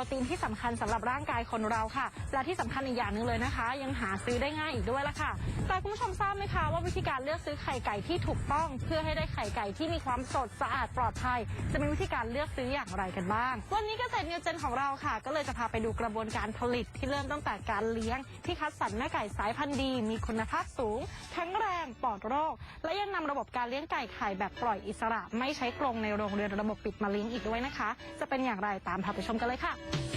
รตีนที่สำคัญสำหรับร่างกายคนเราค่ะ และที่สำคัญอีกอย่างหนึ่งเลยนะคะ ยังหาซื้อได้ง่ายอีกด้วยละค่ะ แต่คุณผู้ชมทราบไหมคะว่าวิธีการเลือกซื้อไข่ไก่ที่ถูกต้อง เพื่อให้ได้ไข่ไก่ที่มีความสดสะอาดปลอดภัย จะมีวิธีการเลือกซื้ออย่างไรกันบ้าง วันนี้เกษตรนิวเจนของเราค่ะ ก็เลยจะพาไปดูกระบวนการผลิตที่เริ่มตั้งแต่การเลี้ยง ที่คัดสรรแม่ไก่สายพันธุ์ดี มีคุณภาพสูงแข็งแรงปลอดโรค และยังนำระบบการเลี้ยงไก่ไข่แบบปล่อยอิสระ ไม่ใช้กรงในโรงเรือนระบบปิดมาเลี้ยงอีกด้วยนะคะ จะเป็นอย่างไรตามพาไปชมกันเลยค่ะ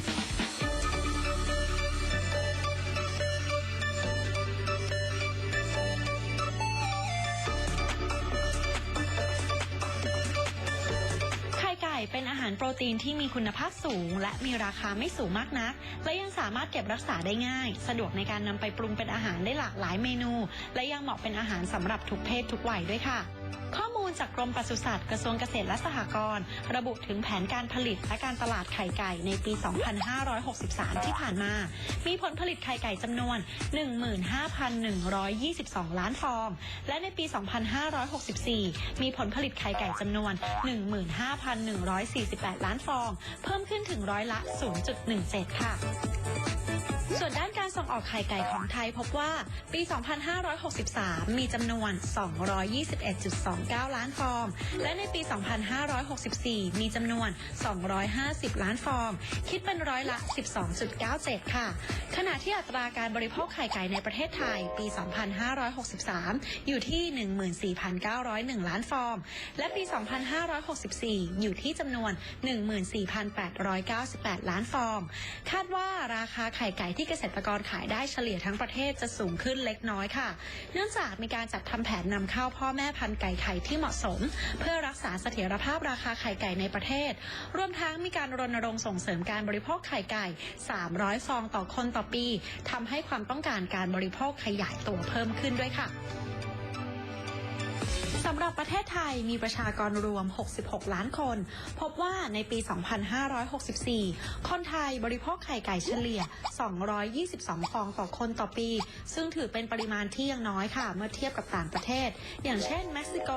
เป็นอาหารโปรตีนที่มีคุณภาพสูง และมีราคาไม่สูงมากนัก และยังสามารถเก็บรักษาได้ง่าย สะดวกในการนำไปปรุงเป็นอาหารได้หลากหลายเมนู และยังเหมาะเป็นอาหารสำหรับทุกเพศทุกวัยด้วยค่ะ ข้อมูลจากกรมปศุสัตว์กระทรวงเกษตรและสหกรณ์ระบุถึงแผนการผลิตและการตลาดไข่ไก่ในปี 2563 ที่ผ่านมา มีผลผลิตไข่ไก่จำนวน 15,122 ล้านฟอง และในปี 2564 มีผลผลิตไข่ไก่จำนวน 15,148 ล้านฟอง เพิ่มขึ้นถึงร้อยละ 0.17 ค่ะ ส่วนด้านการส่งออกไข่ไก่ของไทยพบว่าปี 2563 มีจำนวน 221.29 ล้านฟอง และในปี 2564 มีจำนวน 250 ล้านฟอง คิดเป็นร้อยละ 12.97 ค่ะ ขณะที่อัตราการบริโภคไข่ไก่ในประเทศไทยปี 2563 อยู่ที่ 14,901 ล้านฟอง และปี 2564 อยู่ที่จำนวน 14,898 ล้านฟอง คาดว่าราคาไข่ไก่ที่เกษตรกรขายได้เฉลี่ยทั้งประเทศจะสูงขึ้นเล็กน้อยค่ะ เนื่องจากมีการจัดทำแผนนำเข้าพ่อแม่พันธุ์ไก่ไข่ที่เหมาะสม เพื่อรักษาเสถียรภาพราคาไข่ไก่ในประเทศ รวมทั้งมีการรณรงค์ส่งเสริมการบริโภคไข่ไก่ 300 ฟองต่อคนต่อปีทำให้ความต้องการการบริโภคขยายตัวเพิ่มขึ้นด้วยค่ะ หรับประเทศไทยมีประชากรรวม 66 ล้านคน พบว่าในปี 2564 คนไทยบริโภคไข่ไก่เฉลี่ย 222 ฟองต่อคนต่อปี ซึ่งถือเป็นปริมาณที่ยังน้อยค่ะ เมื่อเทียบกับต่างประเทศ อย่างเช่นเม็กซิโก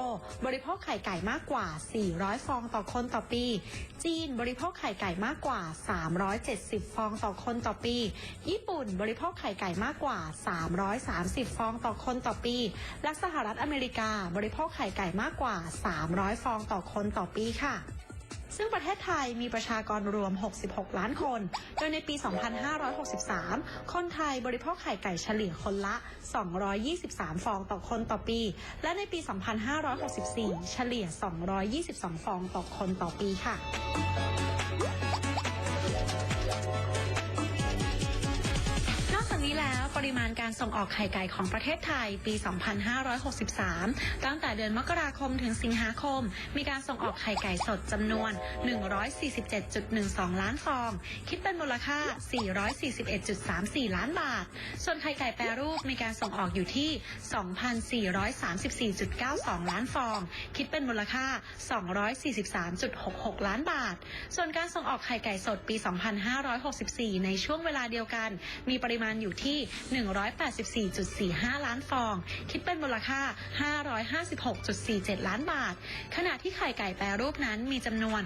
บริโภคไข่ไก่มากกว่า 400 ฟองต่อคนต่อปี จีนบริโภคไข่ไก่มากกว่า 370 ฟองต่อคนต่อปี ญี่ปุ่นบริโภคไข่ไก่มากกว่า 330 ฟองต่อคนต่อปี และสหรัฐอเมริกาบริโภคไข่ไก่มากกว่า 300 ฟองต่อคนต่อปีค่ะซึ่งประเทศไทยมีประชากรรวม 66 ล้านคน โดยในปี 2563 คนไทยบริโภคไข่ไก่เฉลี่ยคนละ 223 ฟองต่อคนต่อปี และในปี 2564 เฉลี่ย 222 ฟองต่อคนต่อปีค่ะ ปริมาณการส่งออกไข่ไก่ของประเทศไทยปี 2563 ตั้งแต่เดือนมกราคมถึงสิงหาคม มีการส่งออกไข่ไก่สดจำนวน 147.12 ล้านฟอง คิดเป็นมูลค่า 441.34 ล้านบาท ส่วนไข่ไก่แปรรูปมีการส่งออกอยู่ที่ 2,434.92 ล้านฟอง คิดเป็นมูลค่า 243.66 ล้านบาท ส่วนการส่งออกไข่ไก่สดปี 2564 ในช่วงเวลาเดียวกัน มีปริมาณอยู่ที่184.45 ล้านฟอง คิดเป็นมูลค่า 556.47 ล้านบาท ขณะที่ไข่ไก่แปรรูปนั้นมีจำนวน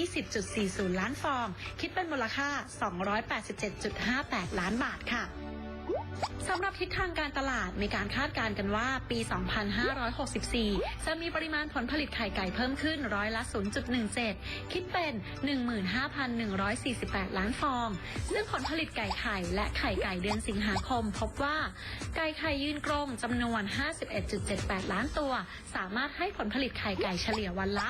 3,020.40 ล้านฟอง คิดเป็นมูลค่า 287.58 ล้านบาทค่ะ สำหรับทิศทางการตลาดมีการคาดการณ์กันว่าปี 2564 จะมีปริมาณผลผลิตไข่ไก่เพิ่มขึ้นร้อยละ 0.17 คิดเป็น 15,148 ล้านฟอง ซึ่งผลผลิตไก่ไข่และไข่ไก่เดือนสิงหาคม พบว่า ไก่ไข่ยืนกรงจำนวน 51.78 ล้านตัว สามารถให้ผลผลิตไข่ไก่เฉลี่ยวันละ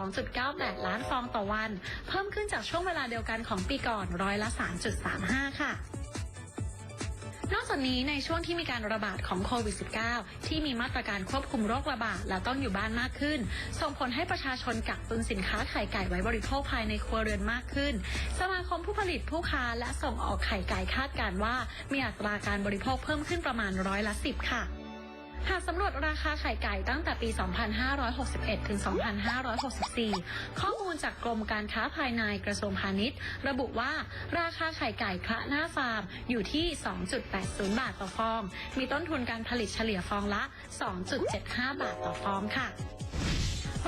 42.98 ล้านฟองต่อวัน เพิ่มขึ้นจากช่วงเวลาเดียวกันของปีก่อนร้อยละ 3.35 ค่ะ นอกจากนี้ในช่วงที่มีการระบาดของโควิด -19 ที่มีมาตรการควบคุมโรคระบาดและต้องอยู่บ้านมากขึ้น ส่งผลให้ประชาชนกักตุนสินค้าไข่ไก่ไว้บริโภคภายในครัวเรือนมากขึ้น สมาคมผู้ผลิตผู้ค้าและส่งออกไข่ไก่คาดการว่า มีอัตราการบริโภคเพิ่มขึ้นประมาณร้อยละ10ค่ะ หากสำรวจราคาไข่ไก่ตั้งแต่ปี 2561 ถึง 2564 ข้อมูลจากกรมการค้าภายในกระทรวงพาณิชย์ ระบุว่าราคาไข่ไก่คละหน้าฟาร์มอยู่ที่ 2.80 บาทต่อฟอง มีต้นทุนการผลิตเฉลี่ยฟองละ 2.75 บาทต่อฟองค่ะ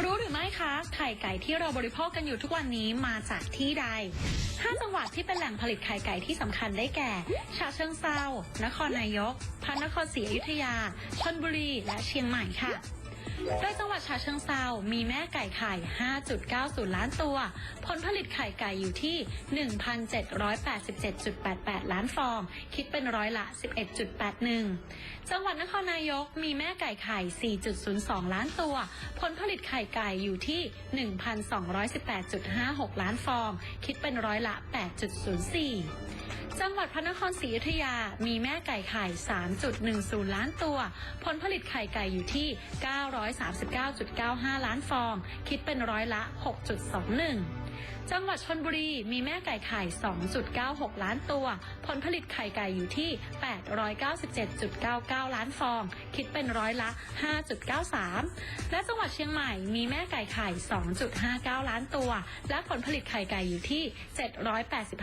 รู้หรือไม่คะไข่ไก่ที่เราบริโภคกันอยู่ทุกวันนี้มาจากที่ใด5จังหวัดที่เป็นแหล่งผลิตไข่ไก่ที่สำคัญได้แก่ฉะเชิงเซานครนายก พระนครศรีอยุธยาชลบุรี และเชียงใหม่ค่ะ โดยจังหวัดฉะเชิงเซามีแม่ไก่ไข่ 5.90 ล้านตัว ผลผลิตไข่ไก่อยู่ที่ 1,787.88 ล้านฟอง คิดเป็นร้อยละ 11.81 จังหวัดนครนายกมีแม่ไก่ไข่ 4.02 ล้านตัว ผลผลิตไข่ไก่อยู่ที่ 1,218.56 ล้านฟอง คิดเป็นร้อยละ 8.04 จังหวัดพระนครศรีอยุธยา มีแม่ไก่ไข่ 3.10 ล้านตัว ผลผลิตไข่ไก่อยู่ที่ 939.95 ล้านฟอง คิดเป็นร้อยละ 6.21 จังหวัดชนบุรีมีแม่ไก่ไข่ 2.96 ล้านตัว ผลผลิตไข่ไก่อยู่ที่ 897.99 ล้านฟอง คิดเป็นร้อยละ 5.93 และจังหวัดเชียงใหม่มีแม่ไก่ไข่ 2.59 ล้านตัว และผลผลิตไข่ไก่อยู่ที่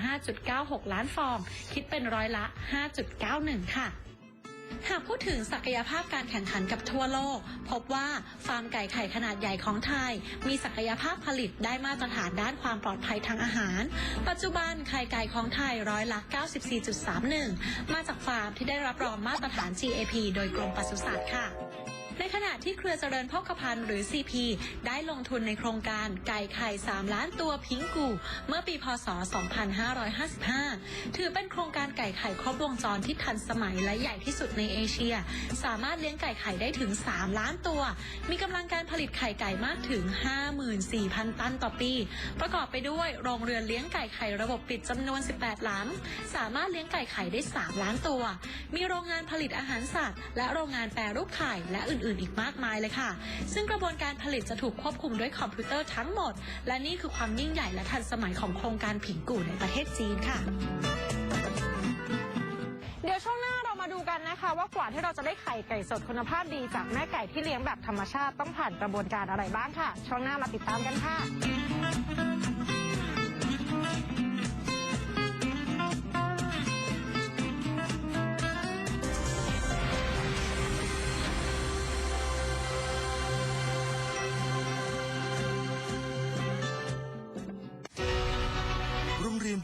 785.96 ล้านฟอง คิดเป็นร้อยละ 5.91 ค่ะ หากพูดถึงศักยภาพการแข่งขันกับทั่วโลก พบว่าฟาร์มไก่ไข่ขนาดใหญ่ของไทย มีศักยภาพผลิตได้มาตรฐานด้านความปลอดภัยทางอาหาร ปัจจุบันไข่ไก่ของไทยร้อยละ94.31 มาจากฟาร์มที่ได้รับรองมาตรฐาน GAP โดยกรมปศุสัตว์ค่ะ ในขณะที่เครือเจริญโภคภัณฑ์หรือ CP ได้ลงทุนในโครงการไก่ไข่ 3 ล้านตัวพิงกู เมื่อปีพศ 2555 ถือเป็นโครงการไก่ไข่ครบวงจรที่ทันสมัยและใหญ่ที่สุดในเอเชีย สามารถเลี้ยงไก่ไข่ได้ถึง 3 ล้านตัว มีกำลังการผลิตไข่ไก่มากถึง 54,000 ตันต่อปี ประกอบไปด้วยโรงเรือนเลี้ยงไก่ไข่ระบบปิดจำนวน 18 หลัง สามารถเลี้ยงไก่ไข่ได้ 3 ล้านตัว มีโรงงานผลิตอาหารสัตว์ และโรงงานแปรรูปไข่และอื่นๆอีกมากมายเลยค่ะ ซึ่งกระบวนการผลิตจะถูกควบคุมด้วยคอมพิวเตอร์ทั้งหมด และนี่คือความยิ่งใหญ่และทันสมัยของโครงการผิงกู่ในประเทศจีนค่ะ เดี๋ยวช่วงหน้าเรามาดูกันนะคะว่ากว่าที่เราจะได้ไข่ไก่สดคุณภาพดีจากแม่ไก่ที่เลี้ยงแบบธรรมชาติต้องผ่านกระบวนการอะไรบ้างค่ะ ช่วงหน้ามาติดตามกันค่ะ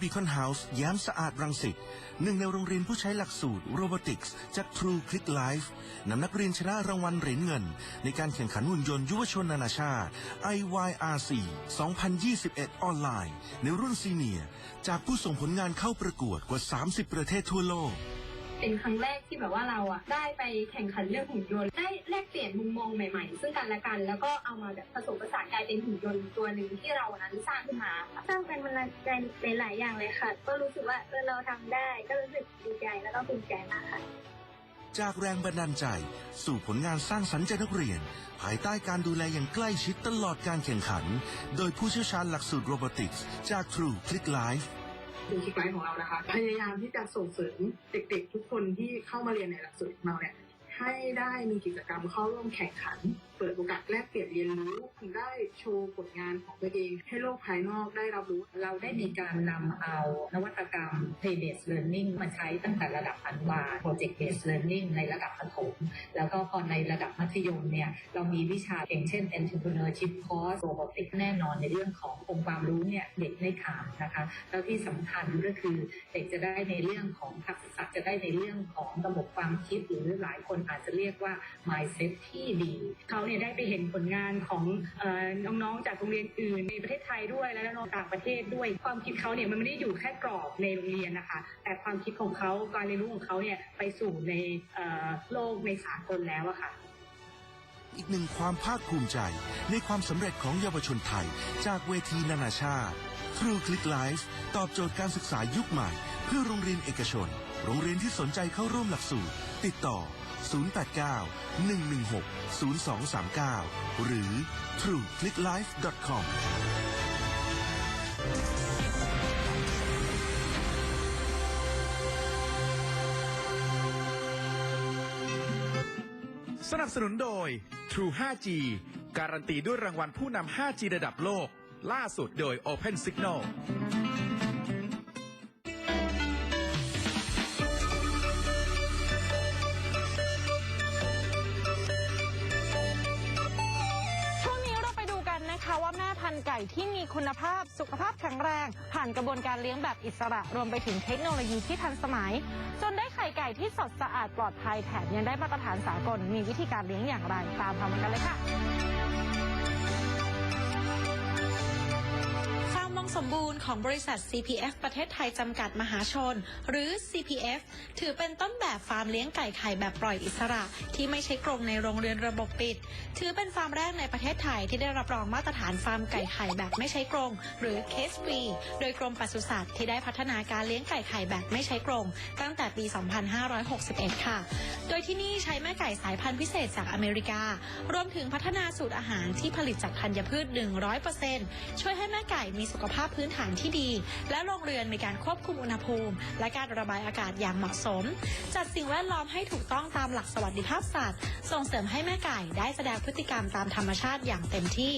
บีคอนเฮาส์ย้มสะอาดรังสิตหนึ่งในโรงเรียนผู้ใช้หลักสูตรโรบอติกส์จาก True Click Life นำนักเรียนชนะรางวัลเหรียญเงิน ในการแข่งขันหุ่นยนต์ยุวชนนานาชาติ IYRC 2021 ออนไลน์ ในรุ่นซีเนียร์จากผู้ส่งผลงานเข้าประกวดกว่า 30 ประเทศทั่วโลก เป็นครั้งแรกที่แบบว่าเราอะได้ไปแข่งขันเรื่องหุ่นยนต์ได้แลกเปลี่ยนมุมมองใหม่ๆ ซึ่งกันและกัน แล้วก็เอามาแบบผสมผสานกลายเป็นหุ่นยนต์ตัวหนึ่งที่เรานั้นสร้างขึ้นมาค่ะสร้างเป็นบันดาลใจหลายๆอย่างเลยค่ะ ก็รู้สึกว่าเออเราทำได้ก็รู้สึกดีใจแล้วก็ภูมิใจมากค่ะ จากแรงบันดาลใจ สู่ผลงานสร้างสรรค์จากนักเรียน ภายใต้การดูแลอย่างใกล้ชิดตลอดการแข่งขัน โดยผู้เชี่ยวชาญหลักสูตรโรบอติกส์จาก True Click Life คือคิกไลท์ของเรานะคะ พยายามที่จะส่งเสริมเด็กๆ ทุกคนที่เข้ามาเรียนในหลักสูตรของเราเนี่ยให้ได้มีกิจกรรมเข้าร่วมแข่งขัน เปิดโอกาสแลกเปลี่ยนเรียนรู้ได้โชว์ผลงานของตัวเอง ให้โลกภายนอกได้รับรู้ เราได้มีการนำเอานวัตกรรม play based learning มันใช้ตั้งแต่ระดับอนุบาล project based learning ในระดับประถมแล้วก็พอในระดับมัธยมเนี่ยเรามีวิชาอย่างเช่น entrepreneurship course robotics แน่นอนในเรื่องขององค์ความรู้เนี่ยเด็กไม่ขาดนะคะ แล้วที่สำคัญก็คือเด็กจะได้ในเรื่องของทักษะจะได้ในเรื่องของระบบความคิดหรือหลายคนอาจจะเรียกว่า mindset ที่ดีเขาเนี่ยได้ไปเห็นผลงานของอน้องๆจากโรงเรียนอื่นในประเทศไทยด้วยและน้องต่างประเทศด้วย ความคิดเขาเนี่ยมันไม่ได้อยู่แค่กรอบในโรงเรียนนะคะ แต่ความคิดของเขาการเรียนรู้ของเขาเนี่ยไปสู่ในโลกในสากลแล้วอะค่ะอีกหนึ่งความภาคภูมิใจในความสำเร็จของเยาวชนไทย จากเวทีนานาชาติ True Click Life ตอบโจทย์การศึกษายุคใหม่ เพื่อโรงเรียนเอกชน โรงเรียนที่สนใจเข้าร่วมหลักสูตร ติดต่อ 089 116 0239 หรือ trueclicklife.com สนับสนุนโดย True 5G การันตีด้วยรางวัลผู้นำ 5G ระดับโลก ล่าสุดโดย Open Signal ก่ที่มีคุณภาพสุขภาพแข็งแรง ผ่านกระบวนการเลี้ยงแบบอิสระ รวมไปถึงเทคโนโลยีที่ทันสมัย จนได้ไข่ไก่ที่สดสะอาดปลอดภัยแถมยังได้มาตรฐานสากลมีวิธีการเลี้ยงอย่างไร ตามพร้อมกันเลยค่ะ มวังสมบูรณ์ของบริษัท CPF ประเทศไทยจำกัดมหาชน หรือ CPF ถือเป็นต้นแบบฟาร์มเลี้ยงไก่ไข่แบบปล่อยอิสระ ที่ไม่ใช้กรงในโรงเรือนระบบปิด ถือเป็นฟาร์มแรกในประเทศไทยที่ได้รับรองมาตรฐานฟาร์มไก่ไข่แบบไม่ใช้กรง หรือ Case Free โดยกรมปศุสัตว์ที่ได้พัฒนาการเลี้ยงไก่ไข่แบบไม่ใช้กรงตั้งแต่ปี 2561 ค่ะ โดยที่นี่ใช้แม่ไก่สายพันธุ์พิเศษจากอเมริกา รวมถึงพัฒนาสูตรอาหารที่ผลิตจากธัญพืช 100%ช่วยให้แม่ไก่มีสุขภาพพื้นฐานที่ดี และโรงเรือนมีการควบคุมอุณหภูมิ และการระบายอากาศอย่างเหมาะสม จัดสิ่งแวดล้อมให้ถูกต้องตามหลักสวัสดิภาพสัตว์ ส่งเสริมให้แม่ไก่ได้แสดงพฤติกรรมตามธรรมชาติอย่างเต็มที่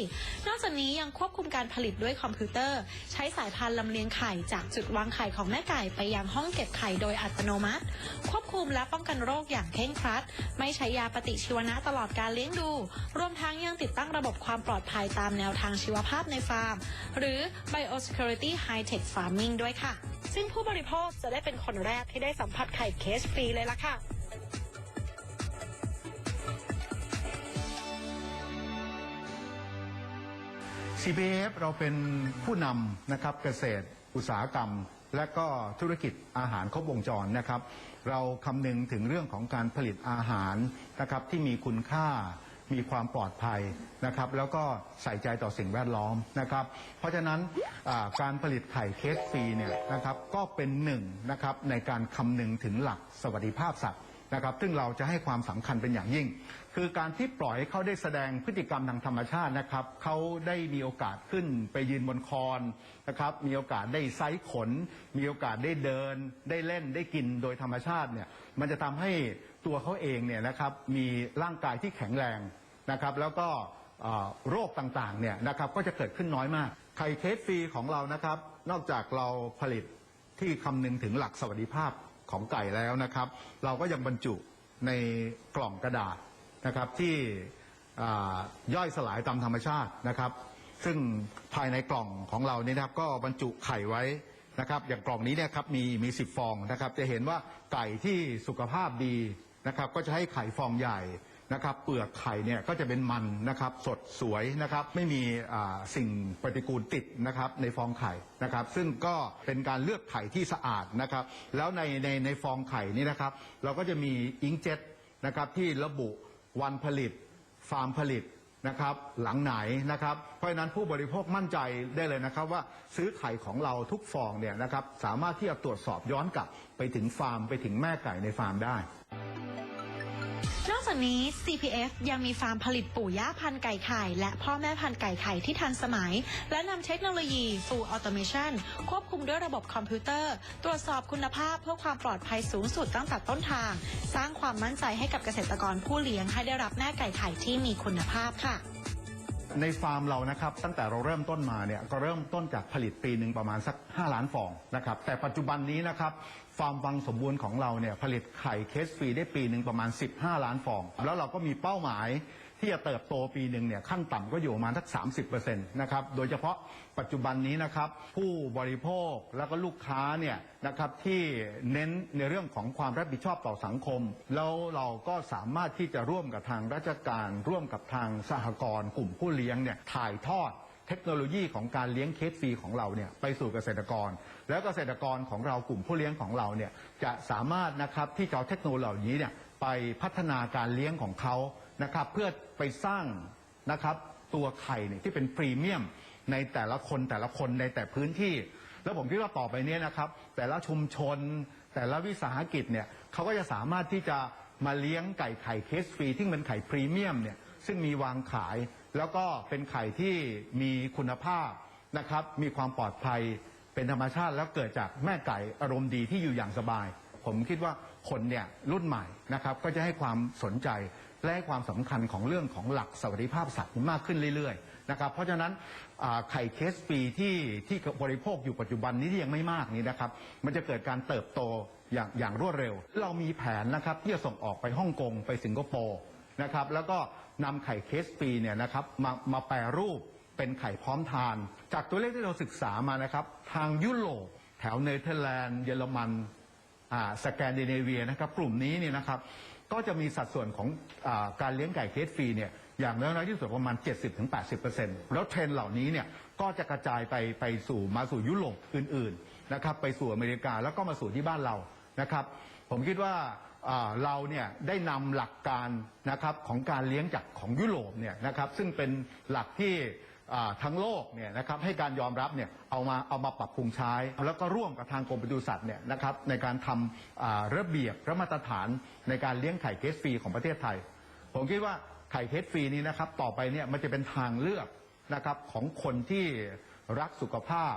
นอกจากนี้ยังควบคุมการผลิตด้วยคอมพิวเตอร์ ใช้สายพานลำเลียงไข่จากจุดวางไข่ของแม่ไก่ไปยังห้องเก็บไข่โดยอัตโนมัติ ควบคุมและป้องกันโรคอย่างเคร่งครัด ไม่ใช้ยาปฏิชีวนะตลอดการเลี้ยงดู รวมทั้งยังติดตั้งระบบความปลอดภัยตามแนวทางชีวภาพในฟาร์ม หรือ Biosecurity High Tech Farming ด้วยค่ะ ซึ่งผู้บริโภคจะได้เป็นคนแรกที่ได้สัมผัสไข่เคสฟรีเลยล่ะค่ะ CPF เราเป็นผู้นำนะครับเกษตรอุตสาหกรรม และก็ธุรกิจอาหารครบวงจรนะครับ เราคำนึงถึงเรื่องของการผลิตอาหารนะครับที่มีคุณค่า มีความปลอดภัยนะครับ แล้วก็ใส่ใจต่อสิ่งแวดล้อมนะครับ เพราะฉะนั้นอ่าการผลิตไข่เคสฟรีเนี่ยนะครับก็เป็นหนึ่งนะครับในการคำนึงถึงหลักสวัสดิภาพสัตว์นะครับ ซึ่งเราจะให้ความสำคัญเป็นอย่างยิ่ง คือการที่ปล่อยให้เขาได้แสดงพฤติกรรมทางธรรมชาตินะครับเขาได้มีโอกาสขึ้นไปยืนบนคอนนะครับ มีโอกาสได้ไซส์ขน มีโอกาสได้เดิน ได้เล่นได้กินโดยธรรมชาติเนี่ยมันจะทำให้ ตัวเขาเองเนี่ยนะครับมีร่างกายที่แข็งแรงนะครับ แล้วก็โรคต่างๆเนี่ยนะครับก็จะเกิดขึ้นน้อยมาก ไข่เคสฟรีของเรานะครับ นอกจากเราผลิตที่คำนึงถึงหลักสวัสดิภาพของไก่แล้วนะครับ เราก็ยังบรรจุในกล่องกระดาษนะครับที่ย่อยสลายตามธรรมชาตินะครับ ซึ่งภายในกล่องของเรานี่นะครับ ก็บรรจุไข่ไว้นะครับ อย่างกล่องนี้เนี่ยครับมีมีสิบฟองนะครับ จะเห็นว่าไก่ที่สุขภาพดี นะครับก็จะให้ไข่ฟองใหญ่นะครับเปลือกไข่เนี่ยก็จะเป็นมันนะครับสดสวยนะครับไม่มีสิ่งปฏิกูลติดนะครับในฟองไข่นะครับ ซึ่งก็เป็นการเลือกไข่ที่สะอาดนะครับ แล้วในในในฟองไข่นี่นะครับ เราก็จะมีอิงเจ็ตนะครับที่ระบุวันผลิต ฟาร์มผลิตนะครับหลังไหนนะครับ เพราะฉะนั้นผู้บริโภคมั่นใจได้เลยนะครับ ว่าซื้อไข่ของเราทุกฟองเนี่ยนะครับสามารถที่จะตรวจสอบย้อนกลับไปถึงฟาร์มไปถึงแม่ไก่ในฟาร์มได้ จากนี้ CPF ยังมีฟาร์มผลิตปู่ย่าพันธุ์ไก่ไข่ และพ่อแม่พันธุ์ไก่ไข่ที่ทันสมัย และนำเทคโนโลยี Full Automation ควบคุมด้วยระบบคอมพิวเตอร์ ตรวจสอบคุณภาพเพื่อความปลอดภัยสูงสุดตั้งแต่ต้นทาง สร้างความมั่นใจให้กับเกษตรกรผู้เลี้ยงให้ได้รับแม่ไก่ไข่ที่มีคุณภาพค่ะ ในฟาร์มเรานะครับตั้งแต่เราเริ่มต้นมาเนี่ยก็เริ่มต้นจากผลิตปีหนึ่งประมาณสัก 5 ล้านฟองนะครับแต่ปัจจุบันนี้นะครับฟาร์มวังสมบูรณ์ของเราเนี่ยผลิตไข่เคสฟรีได้ปีหนึ่งประมาณ 15 ล้านฟอง แล้วเราก็มีเป้าหมาย ที่จะเติบโตปีหนึ่งเนี่ยขั้นต่ำก็อยู่ประมาณสัก 30%นะครับ โดยเฉพาะปัจจุบันนี้นะครับผู้บริโภคแล้วก็ลูกค้าเนี่ยนะครับที่เน้นในเรื่องของความรับผิดชอบต่อสังคม แล้วเราก็สามารถที่จะร่วมกับทางราชการร่วมกับทางสหกรณ์กลุ่มผู้เลี้ยงเนี่ยถ่ายทอด เทคโนโลยีของการเลี้ยงเคสฟรีของเราเนี่ยไปสู่เกษตรกร แล้วเกษตรกรของเรากลุ่มผู้เลี้ยงของเราเนี่ยจะสามารถนะครับที่จะเอาเทคโนโลยีเหล่านี้เนี่ยไปพัฒนาการเลี้ยงของเขานะครับเพื่อ ไปสร้างนะครับตัวไข่เนี่ยที่เป็นพรีเมียมในแต่ละคนแต่ละคนในแต่พื้นที่ แล้วผมคิดว่าต่อไปเนี้นะครับ แต่ละชุมชน แต่ละวิสาหกิจเนี่ยเขาก็จะสามารถที่จะมาเลี้ยงไก่ไข่เคสฟรีที่เป็นไข่พรีเมียมเนี่ยซึ่งมีวางขาย แล้วก็เป็นไข่ที่มีคุณภาพนะครับ มีความปลอดภัยเป็นธรรมชาติแล้วเกิดจากแม่ไก่อารมณ์ดีที่อยู่อย่างสบาย ผมคิดว่าคนเนี่ยรุ่นใหม่นะครับก็จะให้ความสนใจ และให้ความสำคัญของเรื่องของหลักสวัสดิภาพสัตว์มากขึ้นเรื่อยๆนะครับเพราะฉะนั้นอ่าไข่เคสปีที่ที่บริโภคอยู่ปัจจุบันนี้ที่ยังไม่มากนี้นะครับมันจะเกิดการเติบโตอย่างอย่างรวดเร็ว เรามีแผนนะครับที่จะส่งออกไปฮ่องกงไปสิงคโปร์นะครับแล้วก็นำไข่เคสปีเนี่ยนะครับมามาแปรรูปเป็นไข่พร้อมทาน จากตัวเลขที่เราศึกษามานะครับทางยุโรปแถวเนเธอร์แลนด์เยอรมันอ่าสแกนดิเนเวียนะครับกลุ่มนี้เนี่ยนะครับ ก็จะมีสัดส่วนของอาการเลี้ยงไก่เคสฟรีเนี่ยอย่างน้อยๆที่สุดประมาณ 70-80%แล้วเทรนด์เหล่านี้เนี่ยก็จะกระจายไปไปสู่มาสู่ยุโรปอื่นๆนะครับไปสู่อเมริกาแล้วก็มาสู่ที่บ้านเรานะครับ ผมคิดว่าอ่าเราเนี่ยได้นำหลักการนะครับของการเลี้ยงจากของยุโรปเนี่ยนะครับซึ่งเป็นหลักที่ ทั้งโลกเนี่ยนะครับให้การยอมรับเนี่ยเอามาเอามาปรับปรุงใช้ แล้วก็ร่วมกับทางกรมปศุสัตว์เนี่ยนะครับในการทำอ่าระเบียบและมาตรฐานในการเลี้ยงไข่เคสฟรีของประเทศไทย ผมคิดว่าไข่เคสฟรีนี้นะครับต่อไปเนี่ยมันจะเป็นทางเลือกนะครับของคนที่รักสุขภาพ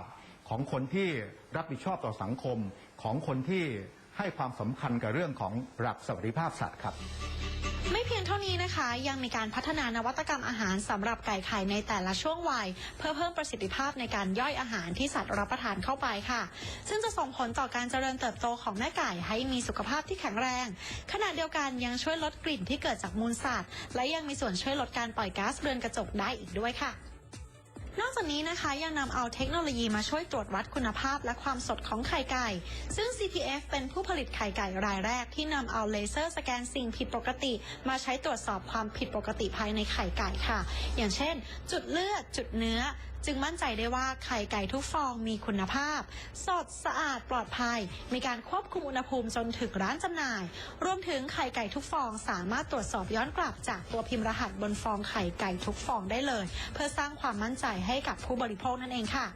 ของคนที่รับผิดชอบต่อสังคมของคนที่ให้ความสำคัญกับเรื่องของหลักสวัสดิภาพสัตว์ครับ ไม่เพียงเท่านี้นะคะ ยังมีการพัฒนานวัตกรรมอาหารสำหรับไก่ไข่ในแต่ละช่วงวัย เพื่อเพิ่มประสิทธิภาพในการย่อยอาหารที่สัตว์รับประทานเข้าไปค่ะ ซึ่งจะส่งผลต่อการเจริญเติบโตของแม่ไก่ให้มีสุขภาพที่แข็งแรง ขณะเดียวกันยังช่วยลดกลิ่นที่เกิดจากมูลสัตว์ และยังมีส่วนช่วยลดการปล่อยก๊าซเรือนกระจกได้อีกด้วยค่ะ นอกจากนี้นะคะยังนำเอาเทคโนโลยีมาช่วยตรวจวัดคุณภาพและความสดของไข่ไก่ ซึ่ง CPF เป็นผู้ผลิตไข่ไก่รายแรกที่นำเอาเลเซอร์สแกนสิ่งผิดปกติ มาใช้ตรวจสอบความผิดปกติภายในไข่ไก่ค่ะ อย่างเช่น จุดเลือด จุดเนื้อ จึงมั่นใจได้ว่าไข่ไก่ทุกฟองมีคุณภาพ สดสะอาดปลอดภัย มีการควบคุมอุณหภูมิจนถึงร้านจำหน่าย รวมถึงไข่ไก่ทุกฟองสามารถตรวจสอบย้อนกลับจากตัวพิมพ์รหัสบนฟองไข่ไก่ทุกฟองได้เลย เพื่อสร้างความมั่นใจให้กับผู้บริโภคนั่นเองค่ะ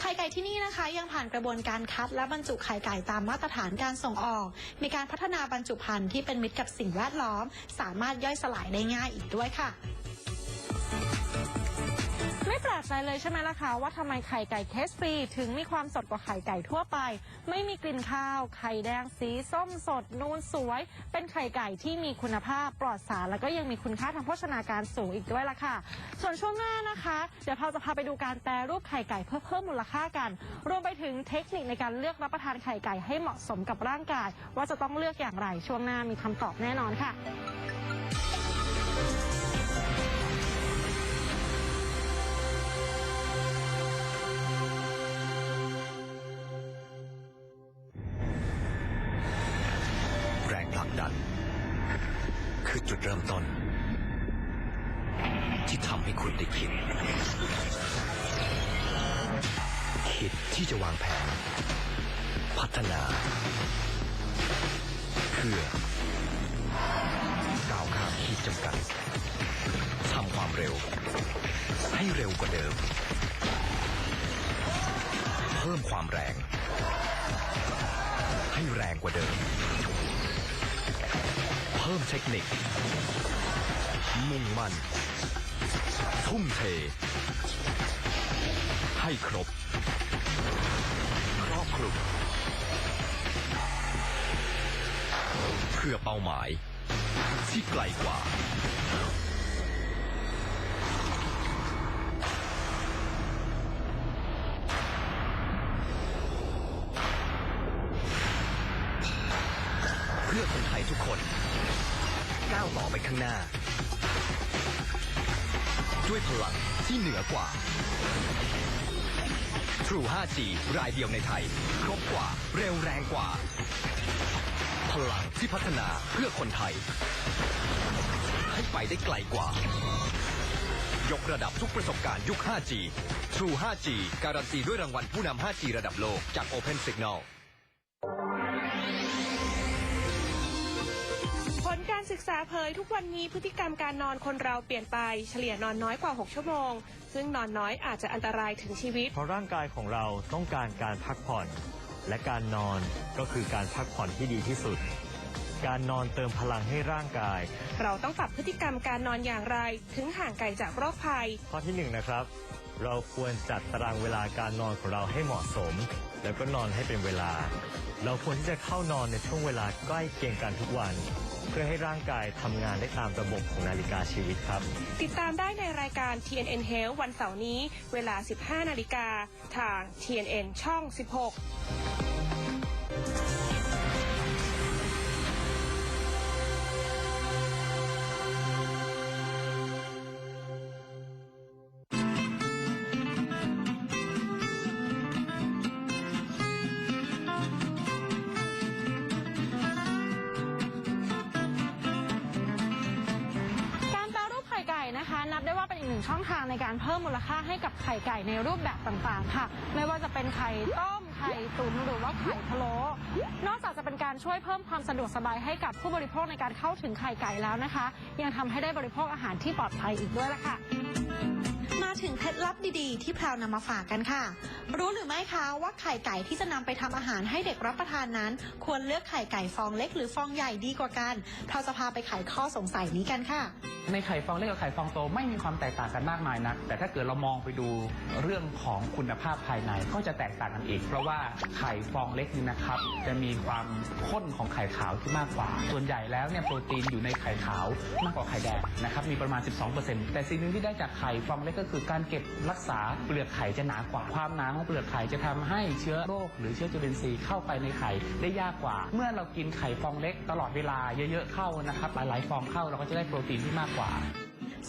ไข่ไก่ที่นี่นะคะยังผ่านกระบวนการคัดและบรรจุไข่ไก่ตามมาตรฐานการส่งออก มีการพัฒนาบรรจุภัณฑ์ที่เป็นมิตรกับสิ่งแวดล้อม สามารถย่อยสลายได้ง่ายอีกด้วยค่ะ ไม่แปลกใจเลยใช่ไหมล่ะคะว่าทำไมไข่ไก่เคสฟรีถึงมีความสดกว่าไข่ไก่ทั่วไป ไม่มีกลิ่นคาว ไข่แดงสีส้มสด นูนสวย เป็นไข่ไก่ที่มีคุณภาพปลอดสาร แล้วก็ยังมีคุณค่าทางโภชนาการสูงอีกด้วยล่ะค่ะ ส่วนช่วงหน้านะคะ เดี๋ยวเราจะพาไปดูการแปรรูปไข่ไก่เพื่อเพิ่มมูลค่ากัน รวมไปถึงเทคนิคในการเลือกรับประทานไข่ไก่ให้เหมาะสมกับร่างกาย ว่าจะต้องเลือกอย่างไรช่วงหน้ามีคำตอบแน่นอนค่ะ ดัน คือจุดเริ่มต้น ที่ทำให้คุณได้คิด คิดที่จะวางแผน พัฒนาเพื่อก้าวข้ามขีดจำกัดทำความเร็ว ให้เร็วกว่าเดิม เพิ่มความแรง ให้แรงกว่าเดิม พิ่มเทคนิค มุ่งมั่น ทุ่มเท ให้ครบ ครอบคลุมเพื่อเป้าหมาย ที่ไกลกว่า กว่า True 5G รายเดียวในไทย ครบกว่า เร็วแรงกว่า พลังที่พัฒนาเพื่อคนไทย ให้ไปได้ไกลกว่า ยกระดับทุกประสบการณ์ยุค 5G True 5G การันตีด้วยรางวัลผู้นำ 5G ระดับโลกจาก Open Signal ศึกษาเผยทุกวันนี้พฤติกรรมการนอนคนเราเปลี่ยนไปเฉลี่ยนอนน้อยกว่า 6 ชั่วโมง ซึ่งนอนน้อยอาจจะอันตรายถึงชีวิต เพราะร่างกายของเราต้องการการพักผ่อน และการนอนก็คือการพักผ่อนที่ดีที่สุด การนอนเติมพลังให้ร่างกาย เราต้องปรับพฤติกรรมการนอนอย่างไร ถึงห่างไกลจากโรคภัย ข้อที่หนึ่งนะครับ เราควรจัดตารางเวลาการนอนของเราให้เหมาะสม แล้วก็นอนให้เป็นเวลา เราควรที่จะเข้านอนในช่วงเวลาใกล้เคียงกันทุกวัน เพื่อให้ร่างกายทำงานได้ตามระบบของนาฬิกาชีวิตครับ ติดตามได้ในรายการ TNN Health วันเสาร์นี้ เวลา 15 นาฬิกาทาง TNN ช่อง 16 ทางในการเพิ่มมูลค่าให้กับไข่ไก่ในรูปแบบต่างๆ ค่ะ ไม่ว่าจะเป็นไข่ต้มไข่ตุ๋นหรือว่าไข่พะโล้นอกจากจะเป็นการช่วยเพิ่มความสะดวกสบายให้กับผู้บริโภคในการเข้าถึงไข่ไก่แล้วนะคะ ยังทำให้ได้บริโภคอาหารที่ปลอดภัยอีกด้วยละค่ะมาถึงเคล็ดลับดีๆ ที่แพรวนำมาฝากกันค่ะ รู้หรือไม่คะว่าไข่ไก่ที่จะนำไปทำอาหารให้เด็กรับประทานนั้น ควรเลือกไข่ไก่ฟองเล็กหรือฟองใหญ่ดีกว่ากันเราจะพาไปไขข้อสงสัยนี้กันค่ะ ในไข่ฟองเล็กกับไข่ฟองโตไม่มีความแตกต่างกันมากมายนัก แต่ถ้าเกิดเรามองไปดูเรื่องของคุณภาพภายในก็จะแตกต่างกันอีก เพราะว่าไข่ฟองเล็กนี่นะครับ จะมีความข้นของไข่ขาวที่มากกว่า ส่วนใหญ่แล้วเนี่ยโปรตีนอยู่ในไข่ขาวมากกว่าไข่แดงนะครับมีประมาณ 12%แต่สิ่งหนึ่งที่ได้จากไข่ฟองเล็กก็คือการเก็บรักษาเปลือกไข่จะหนากว่า ความหนาของเปลือกไข่จะทำให้เชื้อโรค หรือเชื้อจุลินทรีย์เข้าไปในไข่ได้ยากกว่า เมื่อเรากินไข่ฟองเล็กตลอดเวลาเยอะๆเข้านะครับหลายๆฟองเข้าเราก็จะได้โปรตีนที่มากกว่า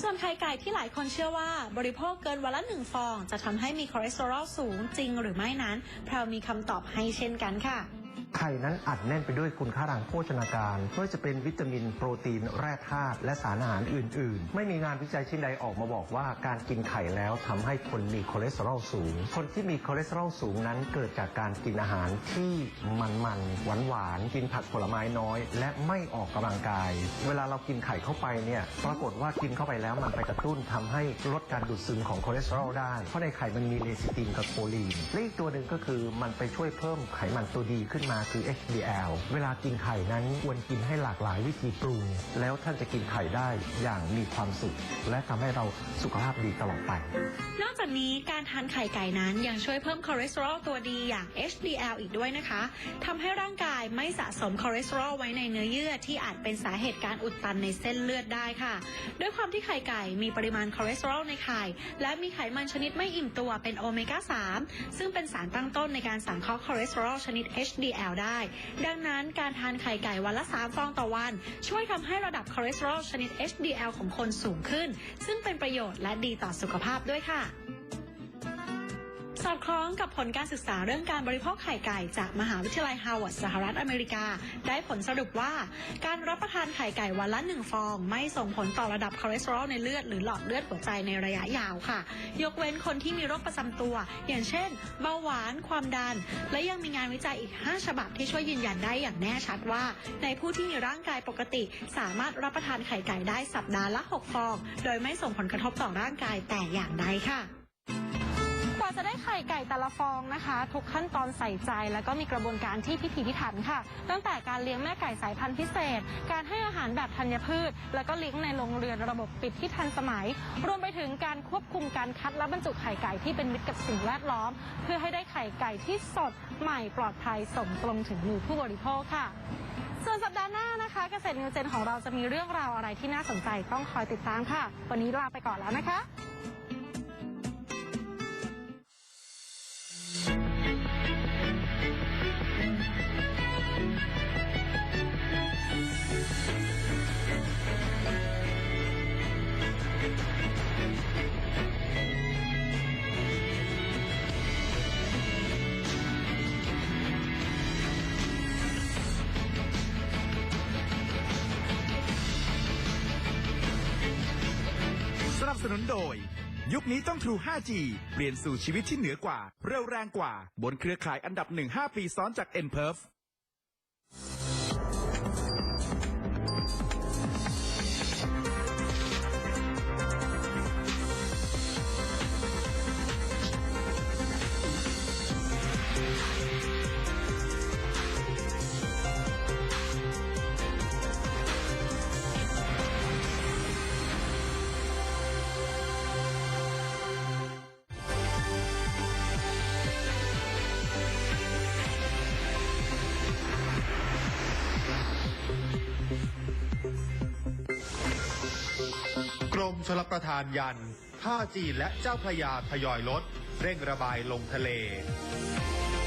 ส่วนไข่ไก่ที่หลายคนเชื่อว่า บริโภคเกินวันละหนึ่งฟอง จะทำให้มีคอเลสเตอรอลสูงจริงหรือไม่นั้นแพรวมีคำตอบให้เช่นกันค่ะ ไข่นั้นอัดแน่นไปด้วยคุณค่าทางโภชนาการไม่ว่าจะเป็นวิตามิน โปรตีน แร่ธาตุและสารอาหารอื่น ๆ ไม่มีงานวิจัยชิ้นใดออกมาบอกว่าการกินไข่แล้วทำให้คนมีคอเลสเตอรอลสูง คนที่มีคอเลสเตอรอลสูงนั้นเกิดจากการกินอาหารที่มันๆหวานหวานๆกินผักผลไม้น้อย และไม่ออกกำลังกาย เวลาเรากินไข่เข้าไปเนี่ยปรากฏว่ากินเข้าไปแล้วมันไปกระตุ้นทำให้ลดการดูดซึมของคอเลสเตอรอลได้เพราะในไข่มันมีเลซิตินกับโคลีนและอีกตัวหนึ่งก็คือมันไปช่วยเพิ่มไขมันตัวดีขึ้นมาคือ HDL เวลากินไข่นั้นควรกินให้หลากหลายวิธีปรุง แล้วท่านจะกินไข่ได้อย่างมีความสุข และทำให้เราสุขภาพดีตลอดไป นอกจากนี้การทานไข่ไก่นั้นยังช่วยเพิ่มคอเลสเตอรอลตัวดีอย่าง HDL อีกด้วยนะคะทำให้ร่างกายไม่สะสมคอเลสเตอรอลไว้ในเนื้อเยื่อที่อาจเป็นสาเหตุการอุดตันในเส้นเลือดได้ค่ะ ด้วยความที่ไข่ไก่มีปริมาณคอเลสเตอรอลในไข่ และมีไขมันชนิดไม่อิ่มตัวเป็นโอเมก้า3ซึ่งเป็นสารตั้งต้นในการสังเคราะห์คอเลสเตอรอลชนิด HDL ได้ ดังนั้นการทานไข่ไก่วันละ 3 ฟองต่อวัน ช่วยทำให้ระดับคอเลสเตอรอลชนิด HDL ของคนสูงขึ้น ซึ่งเป็นประโยชน์และดีต่อสุขภาพด้วยค่ะ สอดคล้องกับผลการศึกษาเรื่องการบริโภคไข่ไก่จากมหาวิทยาลัยฮาวาดสหรัฐอเมริกา ได้ผลสรุปว่า การรับประทานไข่ไก่วันละหนึ่งฟอง ไม่ส่งผลต่อระดับคอเลสเตอรอลในเลือดหรือหลอดเลือดหัวใจในระยะยาวค่ะ ยกเว้นคนที่มีโรคประจำตัว อย่างเช่น เบาหวานความดัน และยังมีงานวิจัยอีก 5 ฉบับที่ช่วยยืนยันได้อย่างแน่ชัดว่า ในผู้ที่มีร่างกายปกติ สามารถรับประทานไข่ไก่ได้สัปดาห์ละ 6 ฟอง โดยไม่ส่งผลกระทบต่อร่างกายแต่อย่างใดค่ะ จะได้ไข่ไก่แต่ละฟองนะคะ ทุกขั้นตอนใส่ใจ แล้วก็มีกระบวนการที่พิถีพิถันค่ะ ตั้งแต่การเลี้ยงแม่ไก่สายพันธุ์พิเศษ การให้อาหารแบบธัญพืช แล้วก็เลี้ยงในโรงเรือนระบบปิดที่ทันสมัย รวมไปถึงการควบคุมการคัดและบรรจุไข่ไก่ที่เป็นมิตรกับสิ่งแวดล้อม เพื่อให้ได้ไข่ไก่ที่สดใหม่ปลอดภัยส่งตรงถึงมือผู้บริโภคค่ะส่วนสัปดาห์หน้านะคะเกษตรนิวเจนของเราจะมีเรื่องราวอะไรที่น่าสนใจต้องคอยติดตามค่ะ วันนี้ลาไปก่อนแล้วนะคะ นี้ต้อง True 5G เปลี่ยนสู่ชีวิตที่เหนือกว่า เร็วแรงกว่า บนเครือข่ายอันดับ 1 5 ปีซ้อนจาก n p e r f ชลประทานยันท่าจีนและเจ้าพระยาทยอยลด เร่งระบายลงทะเล